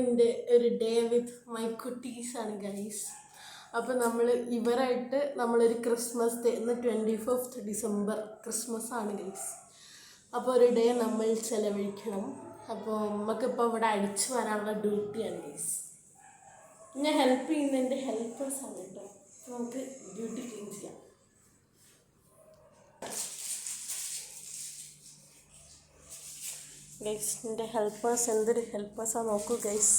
ഇന്നിന്റെ ഒരു day with my കുട്ടീസ് ആണ് ഗൈസ് അപ്പോൾ നമ്മൾ ഇവരായിട്ട് നമ്മളൊരു ക്രിസ്മസ് ഡേ ഇന്ന് ട്വന്റി ഫിഫ്ത്ത് ഡിസംബർ ക്രിസ്മസ് ആണ് ഗൈസ് അപ്പോൾ ഒരു ഡേ നമ്മൾ ചെലവഴിക്കണം. അപ്പോൾ നമുക്കിപ്പോൾ ഇവിടെ അടിച്ചു വരാനുള്ള ഡ്യൂട്ടിയാണ് ഗൈസ് ഞാൻ ഹെൽപ്പ് ചെയ്യുന്നതിന്റെ ഹെൽപ്പേഴ്സ് ആണ് കേട്ടോ. നമുക്ക് ഡ്യൂട്ടി ക്ലീൻ ചെയ്യാം. ഗൈസ് എന്റെ ഹെൽപ്പേഴ്സ് എന്തൊരു ഹെൽപ്പേഴ്സാണ് നോക്കൂ ഗൈസ്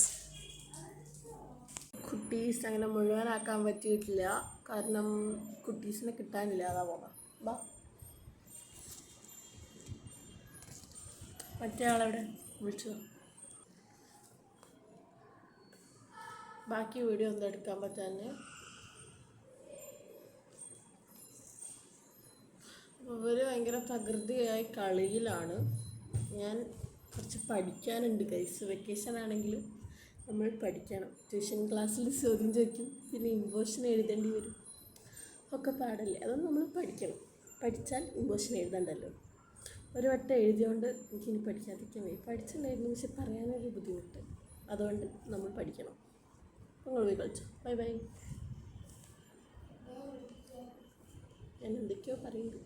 കുട്ടീസ് അങ്ങനെ മുഴുവനാക്കാൻ പറ്റിയിട്ടില്ല. കാരണം കുട്ടീസിനെ കിട്ടാനില്ല അതാ പോകാം ബാ. മറ്റേ ആളെവിടെ? വിളിച്ചു. ബാക്കി വീഡിയോ ഒന്നും എടുക്കാൻ പറ്റാന്ന് ഇവർ ഭയങ്കര തകൃതിയായി കളിയിലാണ്. ഞാൻ കുറച്ച് പഠിക്കാനുണ്ട്. കൈസ് വെക്കേഷൻ ആണെങ്കിലും നമ്മൾ പഠിക്കണം. ട്യൂഷൻ ക്ലാസ്സിൽ ചോദ്യം ചോദിക്കും. പിന്നെ ഇമ്പോഷൻ എഴുതേണ്ടി വരും. ഒക്കെ പാടല്ലേ. അതൊന്നും നമ്മൾ പഠിക്കണം. പഠിച്ചാൽ ഇമ്പോഷൻ എഴുതണ്ടല്ലോ. ഒരു വട്ടം എഴുതിയോണ്ട് എനിക്കിനി പഠിക്കാതിരിക്കാൻ വയ്യ. പഠിച്ചിട്ടുണ്ടായിരുന്നു. പക്ഷെ പറയാനൊരു ബുദ്ധിമുട്ട്. അതുകൊണ്ട് നമ്മൾ പഠിക്കണം. നിങ്ങൾ പോയി കളിച്ചു. ബൈ ബൈ ഞാൻ എന്തൊക്കെയോ പറയുന്നു.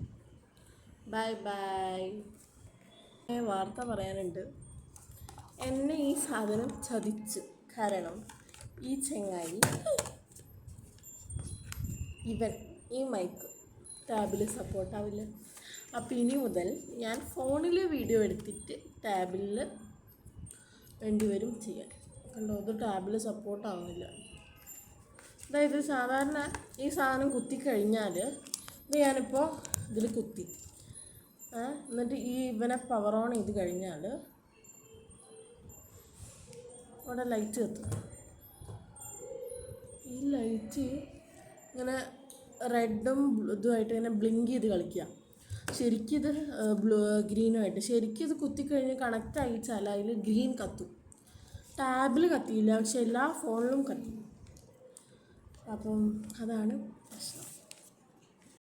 ബൈ ബൈ വാർത്ത പറയാനുണ്ട്. എന്നെ ഈ സാധനം ചതിച്ചു കാരണം ഈ ചെങ്ങായി ഇവൻ ഈ മൈക്ക് ടാബിൽ സപ്പോർട്ടാവില്ല അപ്പോൾ ഇനി മുതൽ ഞാൻ ഫോണിൽ വീഡിയോ എടുത്തിട്ട് ടാബിൽ വേണ്ടിവരും ചെയ്യാൻ. കണ്ടോ? അത് ടാബിൽ സപ്പോർട്ടാവുന്നില്ല അതായത് സാധാരണ ഈ സാധനം കുത്തിക്കഴിഞ്ഞാൽ ഇത് ഞാനിപ്പോൾ ഇതിൽ കുത്തി. എന്നിട്ട് ഈ ഇവനെ പവർ ഓൺ ചെയ്ത് കഴിഞ്ഞാൽ അവിടെ ലൈറ്റ് കത്തും. ഈ ലൈറ്റ് ഇങ്ങനെ റെഡും ഇതുമായിട്ട് ഇങ്ങനെ ബ്ലിങ്ക് ചെയ്ത് കളിക്കുക. ശരിക്കും ഇത് ബ്ലൂ ഗ്രീനുമായിട്ട് ശരിക്കും ഇത് കുത്തിക്കഴിഞ്ഞ് കണക്റ്റ് അയച്ചാൽ അതിൽ ഗ്രീൻ കത്തും. ടാബിൽ കത്തിയില്ല പക്ഷെ എല്ലാ ഫോണിലും കത്തി. അപ്പം അതാണ്